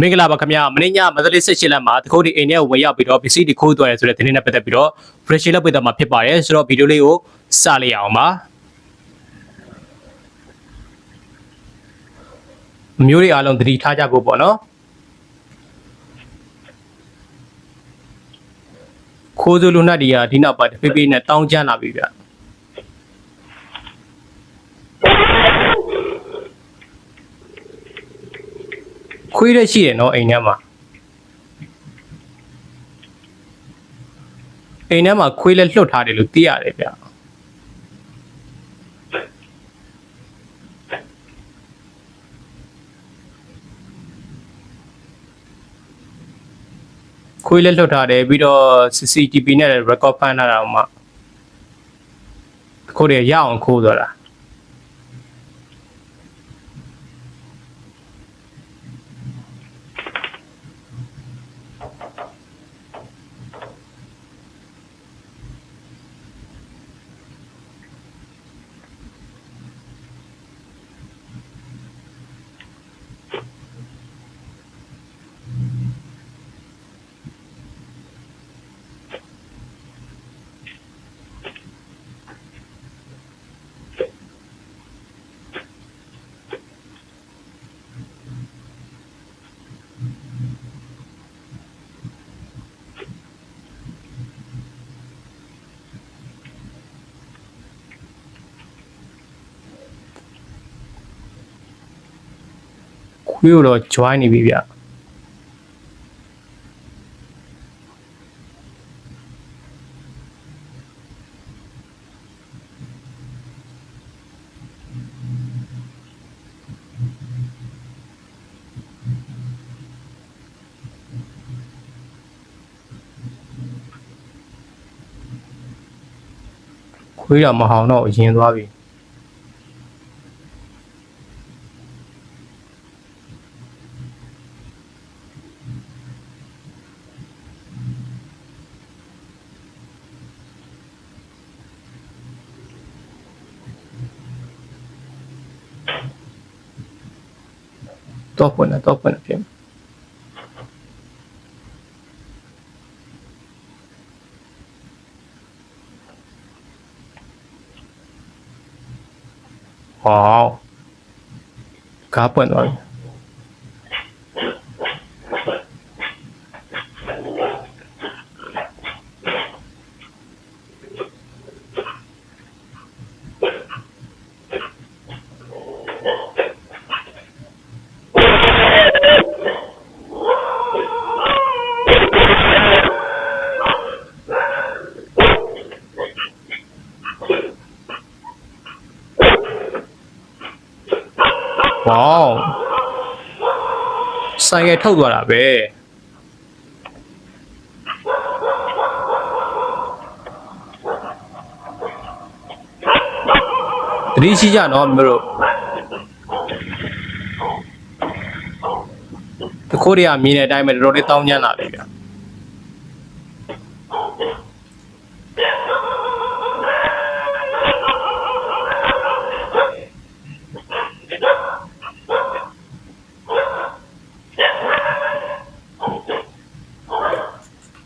မင်္ဂလာပါခင်ဗျာမင်းညမန္တလေးဆက်ရှိလမ်းမှာတခုတ်ဒီအိမ်ထဲကိုဝင်ရောက်ပြီးတော့ပစ္စည်းတွေခိုးသွားတယ်ဆိုတဲ့သတင်းနဲ့ပတ်သက်ပြီးတော့ fresh လောက်ပြတော့မှာဖြစ်ပါတယ်ဆိုတော့ဗီဒီယိုလေးကိုစလိုက်အောင်ပါအမျိုးတွေအားလုံးသတိထားကြဖို့ပေါ့နော်ခိုးစုလူနတ်တွေကဒီနောက်ပါတဖေးဖေးနဲ့တောင်းကျမ်းလာပြီဗျ ခွေးရက်ရှိတယ်နော်အိမ်ထဲမှာအိမ်ထဲမှာခွေးလက်လွတ်ထားတယ်လို့သိရတယ်ဗျခွေးလက်လွတ်ထားတယ်ပြီးတော့ CCTV နဲ့ record ဖမ်းထားတာမှခိုးတယ်ရအောင်ခိုးသွားတာ ခွေးကိုတော့ join နေပြီဗျခွေးတော့မဟောင်တော့အရင်သွားပြီ တော့ပွင့်တယ်တော့ပွင့်တယ်ပြင်ဟောကားပွင့်သွားပြီ ဝေါဆိုင်ကထုတ်သွားတာပဲတတိရှိကြနော်မင်းတို့တခိုးတွေကမြင်တဲ့အတိုင်းပဲတော်တော်လေးတောင်းကျမ်းလာပြီဗျာ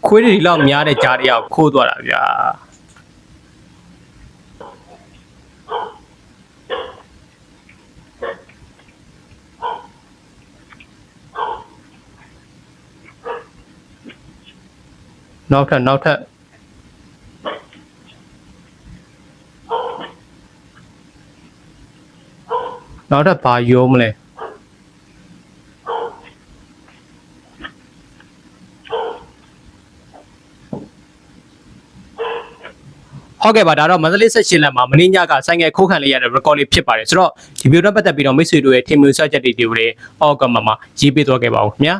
ခွေးတွေဒီလောက်များတဲ့ကြားတွေကခိုးသွားတာဗျာနောက်ထပ်နောက်ထပ်နောက်ထပ်ဘာယုံမလဲ ဟုတ်ကဲ့ပါဒါတော့မန္တလေးဆက်ရှင်လမ်းမှာမင်းညကဆိုင်ငယ်ခိုးခံလေးရတဲ့ record လေးဖြစ်ပါတယ်ဆိုတော့ဒီဗီဒီယိုနဲ့ပတ်သက်ပြီးတော့မိတ်ဆွေတို့ရဲ့ထင်မြင်ဆွချက်တွေတွေကိုလည်းအောက်ကမှမှာရေးပေးသွားခဲ့ပါဦးခင်ဗျာ